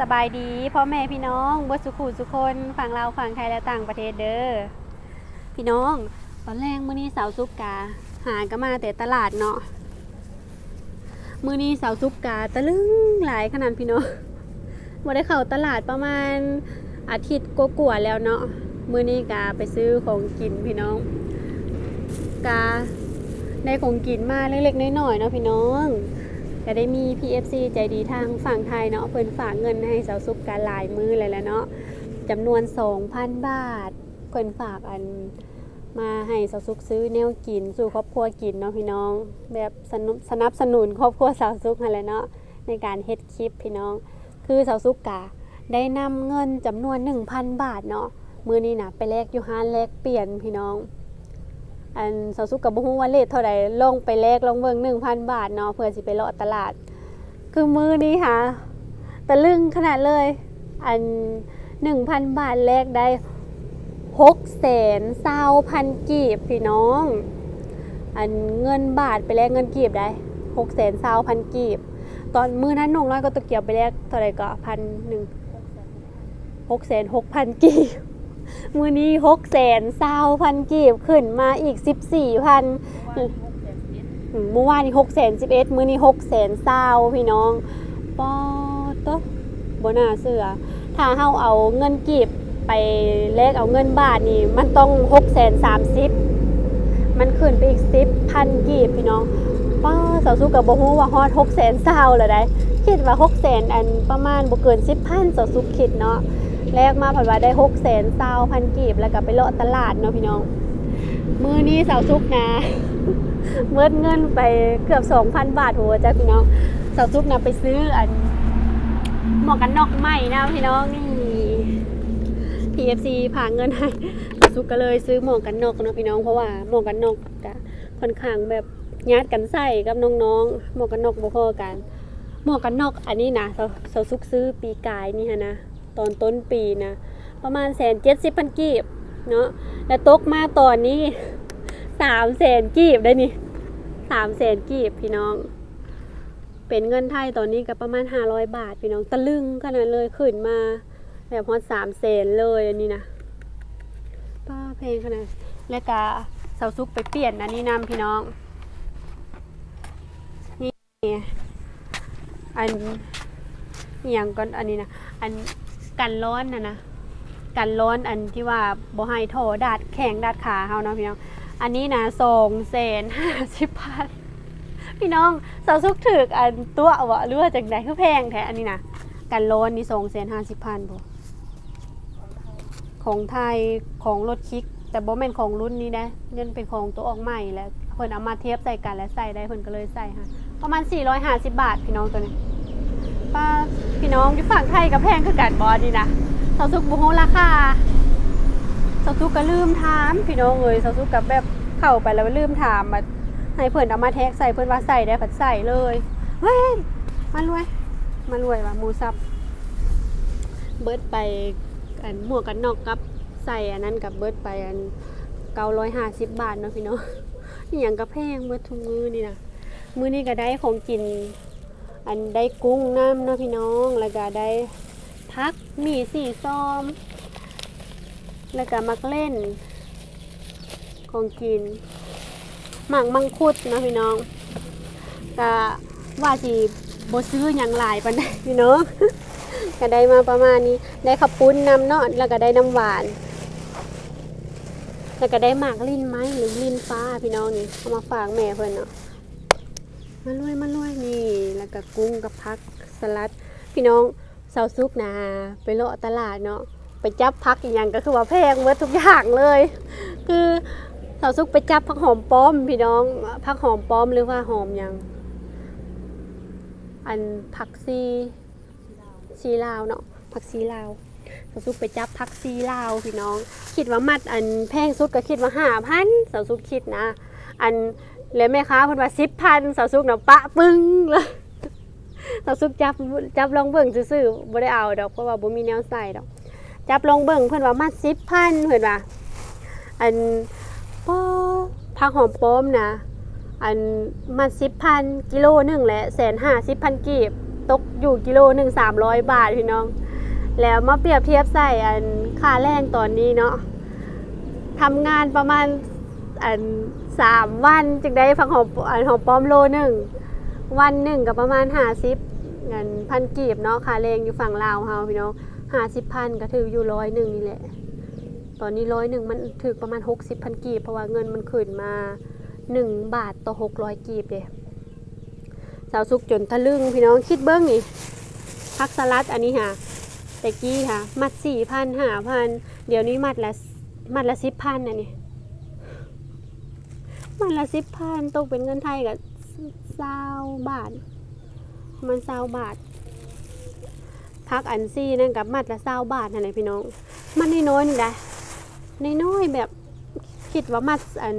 สบายดีพ่อแม่พี่น้องเบิดสุขุสุคนฝั่งลาฝั่งไทยและต่างประเทศเด้อพี่น้องตอนแรกมื้อนี้สาวซุปกา หาก็มาแต่ตลาดเนาะมื้อนี้สาวซุปกาตะลึงหลายขนาดพี่น้องบ่ได้เข้าตลาดประมาณอาทิตย์กว่าๆแล้วเนาะมื้อนี้กาไปซื้อของกินพี่น้อง กาได้ของกินมาเล็กๆน้อยๆเนาะพี่น้อง ก็ได้มี PFC ใจดีทางฝั่งไทยเนาะเพิ่นฝากเงินให้สาวซุปการหลายมือเลยแล้วเนาะจำนวน 2,000 บาทเพิ่นฝากอันมาให้สาวซุปซื้อแนวกิน สู่ครอบครัวกินเนาะพี่น้อง แบบสนสนับสนุนครอบครัวสาวซุปนั่นแหละเนาะในการเฮ็ดคลิปพี่น้อง คือสาวซุปกะได้นำเงินจำนวน 1,000 บาทเนาะมือนี้นะไปแลกยู่ห้านแลกเปลี่ยนพี่น้อง อันสาวสุกกับบุ้งว่าเลทเท่าไรลงไปแลกลงเบิ่งหนึ่งพันบาทเนาะเพื่อสิไปเลาะตลาด คือมือนี้ค่ะตะลึงขนาดเลย อันหนึ่งพันบาทแลกได้หกแสนเศร้าพันกีบพี่น้อง อันเงินบาทไปแลกเงินกีบได้หกแสนเศร้าพันกีบ ตอนมือนั้นนงน้อยก็ตะเกียบไปแลกเท่าไรก็พันหนึ่งหกแสนหกพันกีบ มือนี้หกแสนเศร้าพันกีบขึ้นมาอีกสิบสี่พันเมื่อวานนี้หกแสนสิบเอ็ดมือนี้หกแสนเศร้าพี่น้องปอตบนาเสือ ถ้าเฮาเอาเงินกีบไปเลขเอาเงินบาทนี่ มันต้องหกแสนสามสิบมันขึ้นไปอีกสิบพันกีบพี่น้องป้าสาวสู้กับบ่ฮู้ว่าฮอดหกแสนเศร้าเลยได้คิดว่าหกแสนอันประมาณบ่เกินสิบพันสาวสุกคิดเนาะ แรกมาผัดว่าได้หกแสนเศร้าพันกีบแล้วก็ไปเลาะตลาดเนาะพี่น้อง มือนี้สาวซุกนะเมิดเงินไปเกือบสองพันบาทโหจ้าพี่น้องสาวซุกนะไปซื้ออันหมวกกันน็อกใหม่นะพี่น้องนี่ PFC ผ่าเงินให้สาวซุกก็เลยซื้อหมวกกันน็อกเนาะพี่น้องเพราะว่าหมวกกันน็อกก็ค่อนข้างแบบญาติกันใส่กับน้องๆหมวกกันน็อกบ่พอกันหมวกกันน็อกอันนี้นะสาวสาวซุกซื้อปีกายนี่ฮะนะ ตอนต้นปีนะประมาณแสนเจ็ดสิบพันกีบเนาะแล้วตกมาตอนนี้สามแสนกีบได้นี่สามแสนกีบพี่น้อง เป็นเงินไทยตอนนี้ก็ประมาณห้าร้อยบาทพี่น้องตะลึงขนาดเลยขึ้นมาแบบพอสามแสนเลยอันนี้นะป้าเพลงขนาดแล้วก็เสาซุกไปเปลี่ยนอันนี้นำพี่น้อง นี่อันอย่างก่อนอันนี้นะอัน กันร้อนนะนะกันร้อนอันที่ว่าบ่ให้โถดาดแข็งดาดขาเฮาเนาะพี่น้อง อันนี้นะสองแสนห้าสิบพันพี่น้องสาวซุกถึกอันตัววะหรือว่าจากไหนคือแพงแท้อันนี้นะกันร้อนนี่สองแสนห้าสิบพันบ่ของไทยของรถคิก แต่บ่แม่นของรุ่นนี้นะเงินเป็นของตัวออกใหม่แล้วเพิ่นเอามาเทียบใส่กันแล้วใส่ได้เพิ่นก็เลยใส่ให้ประมาณ450 บาทพี่น้องตัวนี้ ป้าพี่น้องที่ฝั่งไทยกับแพงคือกันบอดีนะสาวสุกบุโฮราคาสาวสุกก็ลืมถามพี่น้องเอ้ยสาวสุกกับแบบเข้าไปแล้วลืมถามมาให้เพื่อนเอามาแท็กใส่เพื่อนว่าใส่ได้ผัดใส่เลยเฮ้ยมารวยมารวยว่ะหมูสับเบิร์ดไปอันหมวกกันนอกกับใส่อันนั้นกับเบิร์ดไปอันเก้าร้อยห้าสิบบาทเนาะพี่น้องอย่างกระแพงเบิร์ดทุกมือนี่นะมือนี้ก็ได้ของกิน อันได้กุ้งน้ำเนาะพี่น้อง แล้วก็ได้พักมีสีซ้อมแล้วก็มักเล่น ของกินหมากมังคุดเนาะพี่น้องก็ว่าสิบซื้ออย่างหลายปานใดพี่น้องก็ได้มาประมาณนี้ ได้ขับปุ้นน้ำเนาะแล้วก็ได้น้ำหวาน แล้วก็ได้หมากลิ้นไม้หรือลิ้นฟ้าพี่น้องนี่เอามาฝากแม่เพิ่อนเนาะ มาลวยมาลวยนี่ แล้วก็กุ้งกับพักสลัด พี่น้องเสาซุกนะไปเลาะตลาดเนาะไปจับพักอีกอย่างก็คือว่าแพงเมื่ทุกอย่างเลย คือเสาซุกไปจับผักหอมป้อม พี่น้องผักหอมป้อมหรือว่าหอมยัง อันผักซีซีลาวเนาะผักซีลาวเสาซุกไปจับผักซีลาวพี่น้อง คิดว่ามัดอันแพงสุดก็คิดว่าห้าพันเสาซุกคิดนะ อัน แล้วแม่ค้าเพิ่นว่าสิบพันสาวสุกน่ะปะปึ้งเลยสาวสุกจับจับลองเบิ่งซื่อๆบ่ได้เอาดอกเพราะว่าบ่มีแนวใส่ดอก จับลองเบิ่งเพิ่นว่ามาสิบพันเพิ่นว่าอันป้อผักหอมป้อมนะอันมาสิบพันกิโลหนึ่งแหละแสนห้าสิบพันกีบตกอยู่กิโลหนึ่งสามร้อยบาทพี่น้อง แล้วมาเปรียบเทียบใส่อันค่าแรงตอนนี้เนาะทำงานประมาณ อันสามวันจึงได้ฟังหอมอันหอมป้อมโลหนึ่งวันหนึ่งกับประมาณห้าสิบเงินพันกีบเนาะค่าแรงอยู่ฝั่งลาวเฮาพี่น้องห้าสิบพันก็ถืออยู่ร้อยหนึ่งนี่แหละ ตอนนี้ร้อยหนึ่งมันถือประมาณหกสิบพันกีบเพราะว่าเงินมันขึ้นมาหนึ่งบาทต่อหกร้อยกีบเด้สาวสุกจนทะลึ่งพี่น้องคิดเบิ้งนี่พักสลัดอันนี้ค่ะแต่กี้ค่ะ มัดสี่พันห้าพันเดี๋ยวนี้มัดละมัดละสิบพันอันนี้ มัดละสิบพันตกเป็นเงินไทยกับเศร้าบาท มันเศร้าบาท พักอันซี่นั่นกับมัดละเศร้าบาทอะไรพี่น้อง มันน้อยๆนี่ได้น้อยๆแบบคิดว่ามัดอัน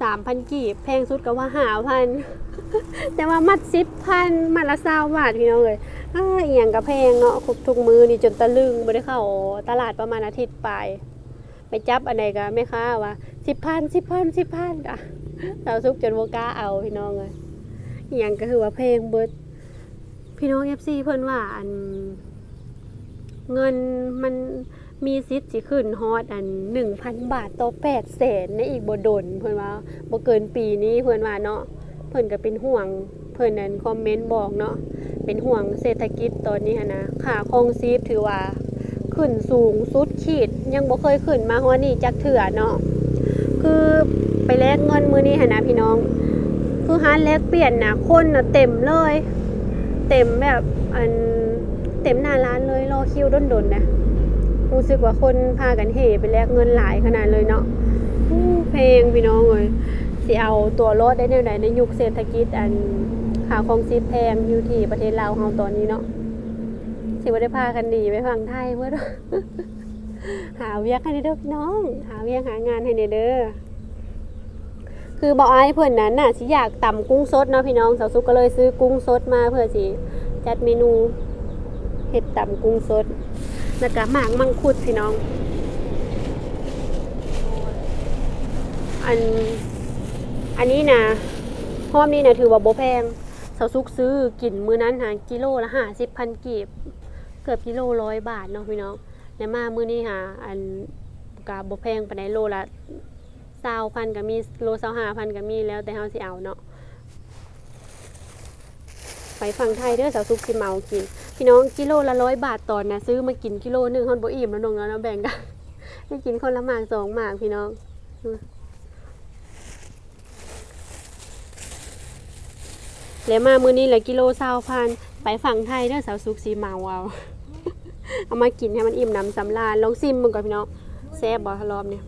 สามพันกีบแพงสุดก็ว่าหาพันแต่ว่ามัดสิบพันมัดละเศร้าบาทพี่น้องเลยเอออย่างกับแพงเนาะครบทุกมือนี่จนตะลึงไม่ได้เข้าตลาดประมาณอาทิตย์ไป ไปจับอันไหนก็แม่ค้าว่า สิบพันสิบพันสิบพันอะสาวซุกจนโวกล้าเอาพี่น้องเลยอย่างก็คือว่าเพลงเบิดพี่น้องเอฟซีเพิ่นว่าอัน เงินมันมีสิทธิ์สิขึ้นฮอดอันหนึ่งพันบาทต่อแปดแสนในอีกบดนเพิ่นว่าบ่เกินปีนี้เพิ่นว่าเนาะเพิ่นก็เป็นห่วง เพิ่นนั้นคอมเมนต์บอกเนาะเป็นห่วงเศรษฐกิจตอนนี้นะค่าคองชีพถือว่า ขึ้นสูงสุดขีด ยังบ่เคยขึ้นมาฮอดนี่จักเถื่อเนาะ คือไปแลกเงินมือนี้หนะพี่น้อง คือหาแลกเปลี่ยนนะคนนะเต็มเลย เต็มแบบอันเต็มหน้าร้านเลยรอคิวด้นๆนะรู้สึกว่าคนพากันเฮไปแลกเงินหลายขนาดเลยเนาะเพลงพี่น้องเลยสิเอาตัวรถได้แนวไหนในยุคเศรษฐกิจอันข่าวของซีแพงอยู่ที่ประเทศลาวเฮาตอนนี้เนาะสิว่าได้พากันดีไปฟังไทยเพื่อ หาเวียกให้เด้อพี่น้อง หาเวียกหางานให้เด้อคือบอกไอ้เพื่อนนั้นน่ะสิอยากตำกุ้งสดเนาะพี่น้องสาวซุกก็เลยซื้อกุ้งสดมาเพื่อสิจัดเมนูเห็ดตำกุ้งสดแล้วก็หมากมังคุดพี่น้อง อันอันนี้นะหอมนี่นะถือว่าโบแพงสาวซุกซื้อกินมื้อนั้นหากิโลละห้าสิบพันกีบ เกือบกิโลร้อยบาทเนาะพี่น้อง แล้วมามื้อนี้หาอันกาโบแพงปานใดโลละเศร้าพันก็มีโลเศร้าห้าพันก็มีแล้วแต่เฮาสิเอาเนาะไปฝั่งไทยเด้อสาวซุปสิเมากิน พี่น้องกิโลละร้อยบาทตอนนะซื้อมากินกิโลหนึงฮอนบ่อิ่มแล้วน้องเนาะแบ่งกันไม่กินคนละหมากสองหมากพี่น้องแล้วมามื้อนี้เหละกิโลเศร้าพันไปฝั่งไทยเด้อสาวซุกสิเมาเอา เอามากินให้มันอิ่มน้ำสำราญลองซิมมึงก่อนพี่น้องแซ่บบ่รอบเนี่ย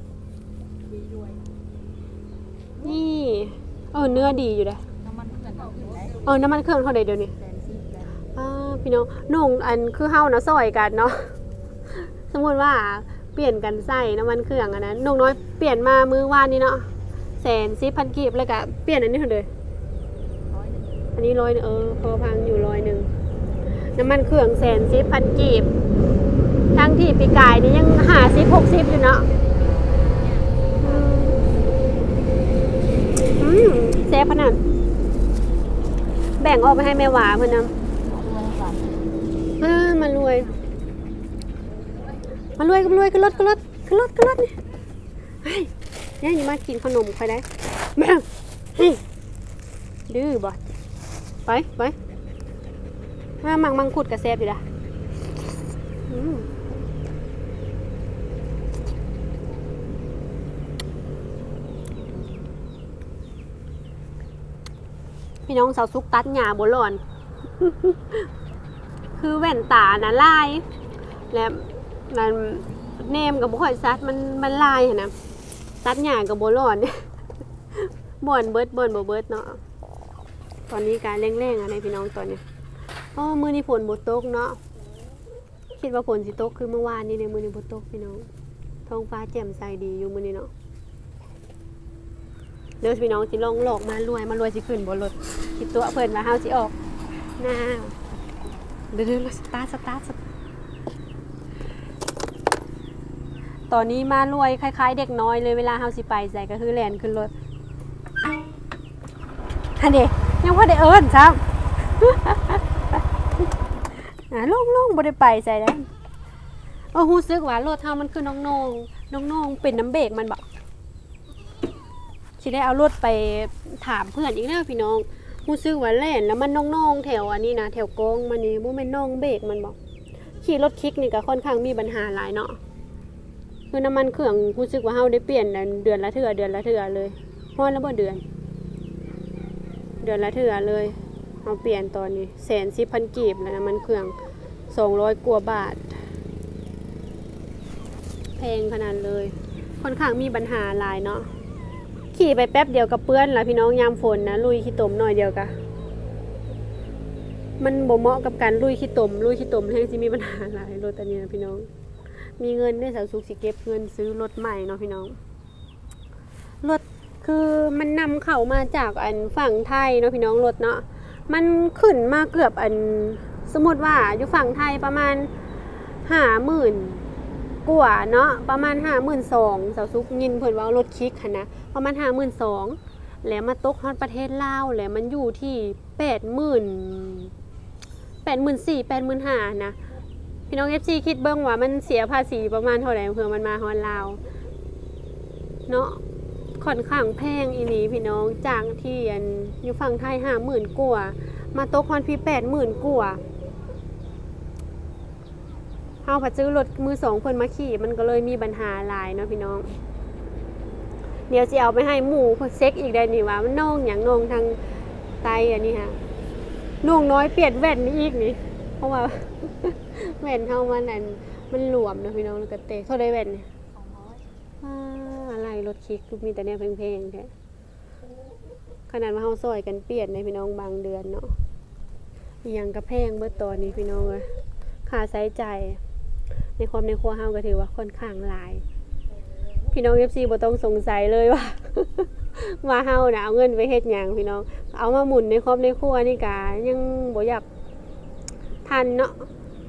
นี่เออเนื้อดีอยู่นะน้ำมันเกินเอาขึ้นได้เออน้ำมันเครื่องเท่าไหร่เดี๋ยวนี้แสนสิบแล้วอ่าพี่น้องนุ่งอันคือเฮานะซอยกันเนาะสมมติว่าเปลี่ยนกันใส่น้ำมันเครื่องอันนั้นนุ่งน้อยเปลี่ยนมามือวานนี้เนาะแสนสิบพันกีบแล้วก็เปลี่ยนอันนี้เท่าเลยร้อยหนึ่งอันนี้ร้อยเออพอพังอยู่ร้อยหนึ่ง น้ำมันเครื่องแสนสิบพันกีบ ทั้งที่ปีกายนี่ยังหาสิบหกสิบอยู่เนาะอืมแซ่บขนาดแบ่งออกไปให้แม่หวาเพื่อนนำเอาด้วยก่อนเออมารวย มารวยก็รวยขึ้นรถขึ้นรถขึ้นรถขึ้นรถนี่เฮ้ยเนี่ยอย่ามากินขนมใครได้แม่งดื้อบ่ไปไป ห้ามังมังคุดกับแซบอยู่ละพี่น้องสาวซุกตัดหญ้าบนหลอน คือแว่นตานะลาย และนั่นเนมกับบุคอยซัดมันมันลายหั้นนะซัดหยากับโบร้อนบ่อนเบิดบ่อนบ่เบิดเนาะตอนนี้การแรงๆอะไรพี่น้องตอนนี้ อ๋อมือนี้ฝนบ่ตกเนาะ คิดว่าฝนสิตกคือเมื่อวานนี้ในมือนี้บ่ตกพี่น้อง ท้องฟ้าแจ่มใสดีอยู่มื้อนี้เนาะเดี๋ยวพี่น้องสิลองหลอกมารวยมารวยสิขึ้นบ่รถคิดตัวเพิ่นว่าเฮาสิออกหน้าเดี๋ยวเลยสตาร์ทสตาร์ทสตาร์ทตอนนี้มารวยคล้าย ๆ เด็กน้อยเลยเวลาเฮาสิไปใส่ก็คือแลนขึ้นรถฮันเดยังพอได้เอิญซ้ำ อะลงลงบ่ได้ไปใส่ได้เออรู้สึกว่ารถเฮามันคือน้องนองน้องนองเป็นน้ำเบรกมันบ่สิได้เอารถไปถามเพื่อนอีกแล้วพี่น้องรู้สึกว่าแล่นแล้วมันน้องนองแถวอันนี้นะแถวกองมันนี่บ่แม่นน้องเบรกมันบ่ขี่รถคลิกนี่ก็ค่อนข้างมีปัญหาหลายเนาะคือน้ำมันเครื่องรู้สึกว่าเฮาได้เปลี่ยนเดือนละเทื่อเดือนละเทื่อเลยฮอดแล้วบ่เดือน เดือนละเทื่อเลย เอาเปลี่ยนตอนนี้แสนสิพันกีบแล้วนะมันเครื่องสองร้อยกว่าบาท แพงขนาดเลย ค่อนข้างมีปัญหาหลายเนาะขี่ไปแป๊บเดียวกับเปื้อนละพี่น้องยามฝนนะลุยขี้ตมหน่อยเดียวกะมันบ่เหมาะกับการลุยขี้ตมลุยขี้ตมแห้งสิมีปัญหาหลายรถอันนี้นะพี่น้อง มีเงินได้สาวสุกสิเก็บเงินซื้อรถใหม่เนาะพี่น้องรถคือมันนำเข้ามาจากอันฝั่งไทยเนาะพี่น้องรถเนาะ มันขึ้นมาเกือบอันสมมติว่าอยู่ฝั่งไทยประมาณห้าหมื่นกว่าเนาะประมาณห้าหมื่นสองสาวซุกยินเพิ่นว่ารถคิกค่ะนะประมาณห้าหมื่นสองแล้วมาตกฮอดประเทศลาวแล้วมันอยู่ที่แปดหมื่นแปดหมื่นสี่แปดหมื่นห้านะพี่น้องเอฟซีคิดเบิ้งว่ามันเสียภาษีประมาณเท่าไหร่เพื่อมันมาฮอดลาวเนาะ ค่อนข้างแพงอีหลีพี่น้องจากที่อันอยู่ฝั่งไทยห้าหมื่นกว่ามาตกคอนพี่แปดหมื่นกว่าเฮาผัดซื้อรถมือสองเพิ่นมาขี่ มันก็เลยมีปัญหาหลายเนาะพี่น้อง เดี๋ยวสิเอาไปให้หมูเพิ่นเช็คอีกได้นี่ว่ามันนองอย่างนองทางไตอันนี้ฮะน้องน้อยเปลี่ยนแว่นนี่อีกนี่ เพราะว่าแว่นเฮามันอันมันหลวมเนาะพี่น้องแล้วก็เตะเท่าได้แว่นเนี่ย ถคิกมีแต่เนี่ยเพงๆแท้ขนาดว่าเฮาซอยกันเปลี่ยนในพี่น้องบางเดือนเนาะอหยังกระแพงเบิดตอนนี้พี่น้องเอ้ยค่าใช้จ่ายในความในครัวเฮาก็ถือว่าค่อนข้างหลาย พี่น้อง FC บ่ต้องสงสัยเลยว่าว่าเฮาน่ะเอาเงินไปเฮ็ดหยังพี่น้อง เอามาหมุนในครอบในครัวนี่กะยังบ่อยากทันเนาะ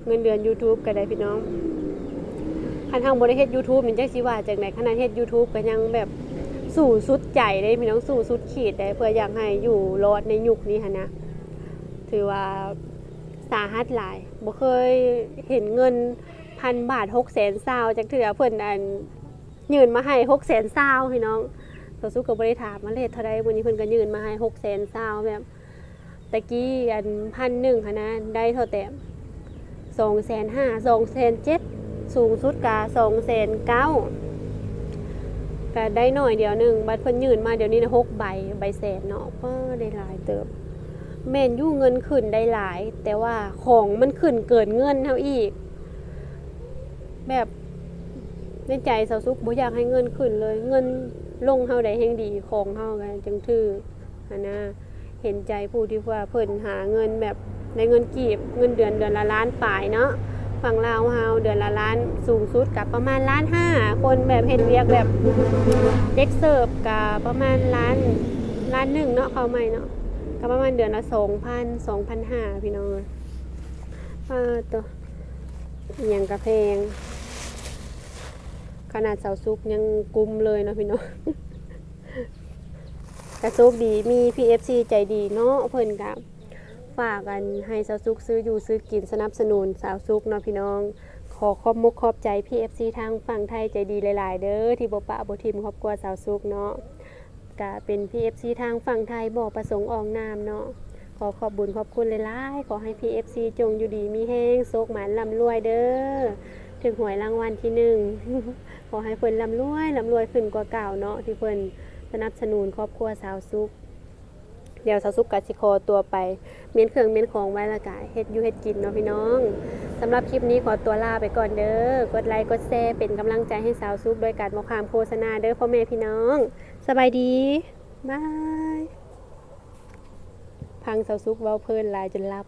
เงินเดือน YouTube ก็ได้พี่น้อง คันทางบริเฮ็ด YouTube นี่จักสิว่าจังไดขนาดเฮ็ด YouTube ก็ยังแบบสู่สุดใจได้พี่น้องสู่สุดขีดได้เพื่ออยากให้อยู่รอดในยุคนี้หั่นนะ ถือว่าสาหัสหลายบ่เคยเห็นเงินพันบาท6แสนซาวจักเทื่อเพิ่นอันยื่นมาให้6แสนซาวพี่น้องสสุก็บ่ได้ถามมาเลทเท่าใดมื้อนี้เพิ่นก็ยื่นมาให้6แสนซาวแบบตะกี้อันพันหนึ่งหั่นนะได้เท่าแต่2แสนห้า2แสนเจ็ด สูงสุดกะสองแสนเก้าก็ได้หน่อยเดียวหนึ่งบัตรเพิ่นยืนมาเดี๋ยวนี้นะหกใบใบแสนเนาะเพิ่ได้หลายเติบแม่นยู่เงินขึ้นได้หลาย แต่ว่าของมันขึ้นเกินเงินเท่าอีก แบบในใจสาวซุกบ่อยากให้เงินขึ้นเลย เงินลงเฮาได้แห่งดีของเฮากันจังถือนนะเห็นใจผู้ที่ว่าเพิ่นหาเงินแบบในเงินกีบเงินเดือนเดือนละล้านปลายเนาะ ฝั่งลาวเฮาเดือนละล้านสูงสุดกับประมาณล้านห้าคนแบบเห็นเวียกแบบเด็กเสิร์ฟกับประมาณล้านล้านหนึ่งเนาะเขาใหม่เนาะกับประมาณเดือนละสองพันสองพันห้าพี่น้องป้าตัวอย่างกระเพงขนาดเสาซุกยังกุมเลยเนาะพี่น้องกระซุกดีมี PFC ใจดีเนาะเพิ่นกับ ฝากกันให้สาวซุกซื้ออยู่ซื้อกินสนับสนุนสาวซุกเนาะพี่น้อง ขอขอบมุกขอบใจ PFC ทางฝั่งไทยใจดีหลาย ๆ เด้อที่บ่ปะบ่ทิมครอบครัวสาวซุกเนาะก็เป็น PFC ทางฝั่งไทยบ่ประสงค์ออกนามเนาะขอขอบบุญขอบคุณหลายๆขอให้ PFC จงอยู่ดีมีแห้งโชคหมานร่ำรวยเด้อถึงหวยรางวัลที่หนึ่งขอให้เพิ่นร่ำรวยร่ำรวยขึ้นกว่าเก่าเนาะที่เพิ่นสนับสนุนครอบครัวสาวซุก เดี๋ยวสาวซุกกัสิคอตัวไป เมียนเครื่องเมียนของไว้ละกะเฮ็ดอยู่เฮ็ดกินเนาะพี่น้องสำหรับคลิปนี้ขอตัวลาไปก่อนเด้อกดไลค์กดแชร์เป็นกำลังใจให้สาวซุกโดยการบอกคามโฆษณาเด้อพ่อแม่พี่น้อง สบายดีบายพังสาวซุกเว้าเพลินลายจนลับ